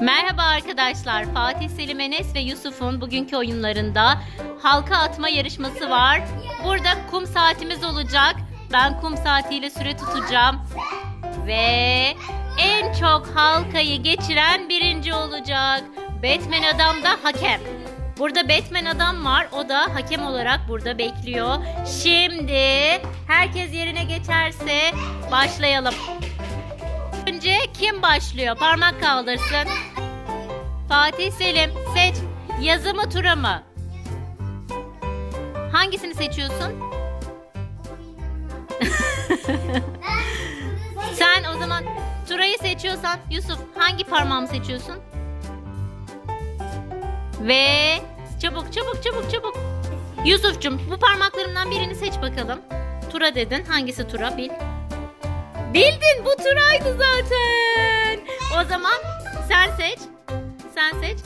Merhaba arkadaşlar. Fatih Selim Enes ve Yusuf'un bugünkü oyunlarında halka atma yarışması var. Burada kum saatimiz olacak. Ben kum saatiyle süre tutacağım. Ve en çok halkayı geçiren birinci olacak. Batman adam da hakem. Burada Batman adam var. O da hakem olarak burada bekliyor. Şimdi herkes yerine geçerse başlayalım. Önce kim başlıyor? Parmak kaldırsın. Fatih Selim seç. Yazı mı tura mı? Hangisini seçiyorsun? Sen o zaman Turay'ı seçiyorsan Yusuf hangi parmağımı seçiyorsun? Ve çabuk çabuk çabuk çabuk. Yusuf'cum bu parmaklarımdan birini seç bakalım. Tura dedin. Hangisi Tura bil. Bildin bu Turay'dı zaten. O zaman sen seç. Sen seç.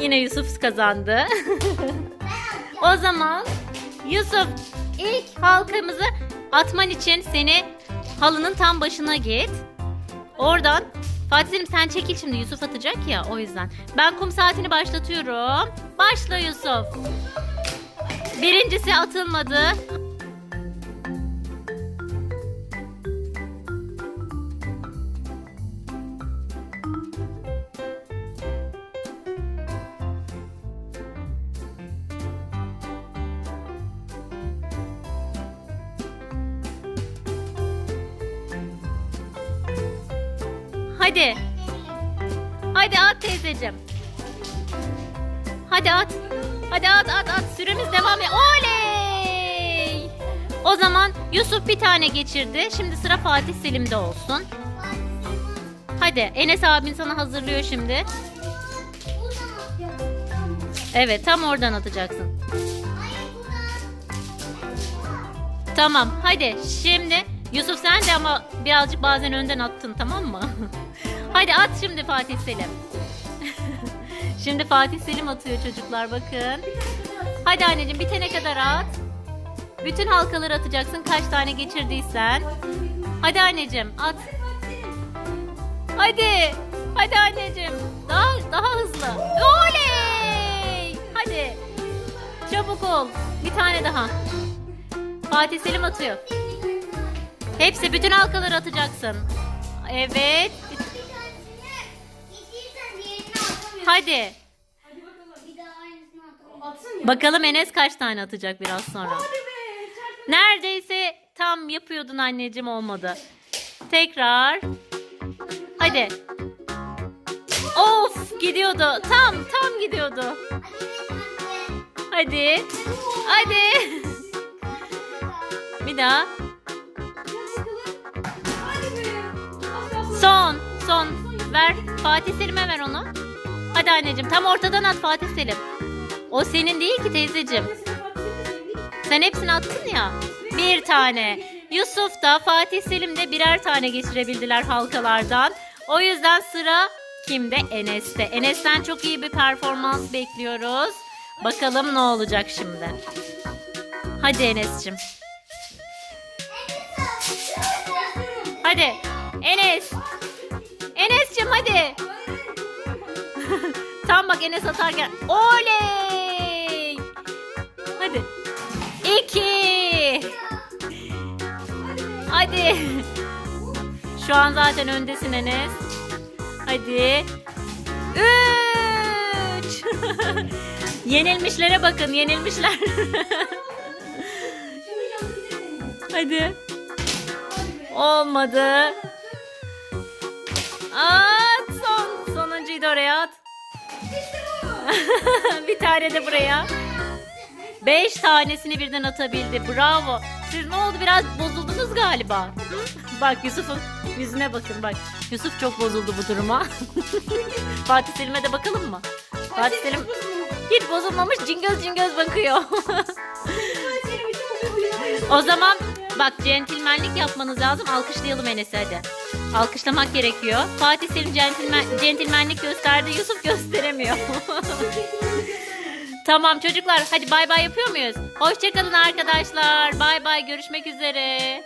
Yine Yusuf kazandı. o zaman Yusuf ilk halkamızı atman için seni halının tam başına git. Oradan Fatih Selim sen çekil şimdi Yusuf atacak ya o yüzden. Ben kum saatini başlatıyorum. Başla Yusuf. Birincisi atılmadı. Hadi. Hadi at teyzeciğim. Hadi at. Hadi at at at. Süremiz devam ediyor. Oley! O zaman Yusuf bir tane geçirdi. Şimdi sıra Fatih Selim'de olsun. Hadi Enes abin sana hazırlıyor şimdi. Evet tam oradan atacaksın. Tamam hadi şimdi Yusuf sen de ama birazcık bazen önden attın tamam mı? hadi at şimdi Fatih Selim. şimdi Fatih Selim atıyor çocuklar bakın. Hadi anneciğim bitene kadar at. Bütün halkaları atacaksın kaç tane geçirdiysen. Hadi anneciğim at. Hadi. Hadi anneciğim. Daha daha hızlı. Oley! Hadi. Çabuk ol. Bir tane daha. Fatih Selim atıyor. Hepsi bütün halkaları atacaksın. Evet. Hadi. Bakalım Enes kaç tane atacak biraz sonra. Neredeyse tam yapıyordun anneciğim olmadı. Tekrar. Hadi. Of gidiyordu. Tam tam gidiyordu. Hadi. Hadi. Bir daha. Ver. Fatih Selim'e ver onu. Hadi anneciğim tam ortadan at Fatih Selim. O senin değil ki teyzeciğim. Sen hepsini attın ya. Bir tane. Yusuf da Fatih Selim de birer tane geçirebildiler halkalardan. O yüzden sıra kimde? Enes'te. Enes'ten çok iyi bir performans bekliyoruz. Bakalım ne olacak şimdi. Hadi Enes'cim. Hadi. Enes. Enes'cim hadi. Tam bak Enes atarken. Oley. Hadi. İki. Hadi. Şu an zaten öndesin Enes. Hadi. Üç. yenilmişlere bakın yenilmişler. Hadi. Olmadı. At son. Sonuncuyu da oraya at. bir tane de buraya. Beş tanesini birden atabildi. Bravo. Siz ne oldu biraz bozuldunuz galiba. Bak Yusuf'un yüzüne bakın bak. Yusuf çok bozuldu bu duruma. Fatih Selim'e de bakalım mı? Fatih Selim hiç bozulmamış cingöz cingöz bakıyor. o zaman bak centilmenlik yapmanız lazım. Alkışlayalım Enes'i hadi. Alkışlamak gerekiyor. Fatih Selim centilmen, centilmenlik gösterdi. Yusuf gösteremiyor. tamam çocuklar hadi bay bay yapıyor muyuz? Hoşçakalın arkadaşlar. Bay bay görüşmek üzere.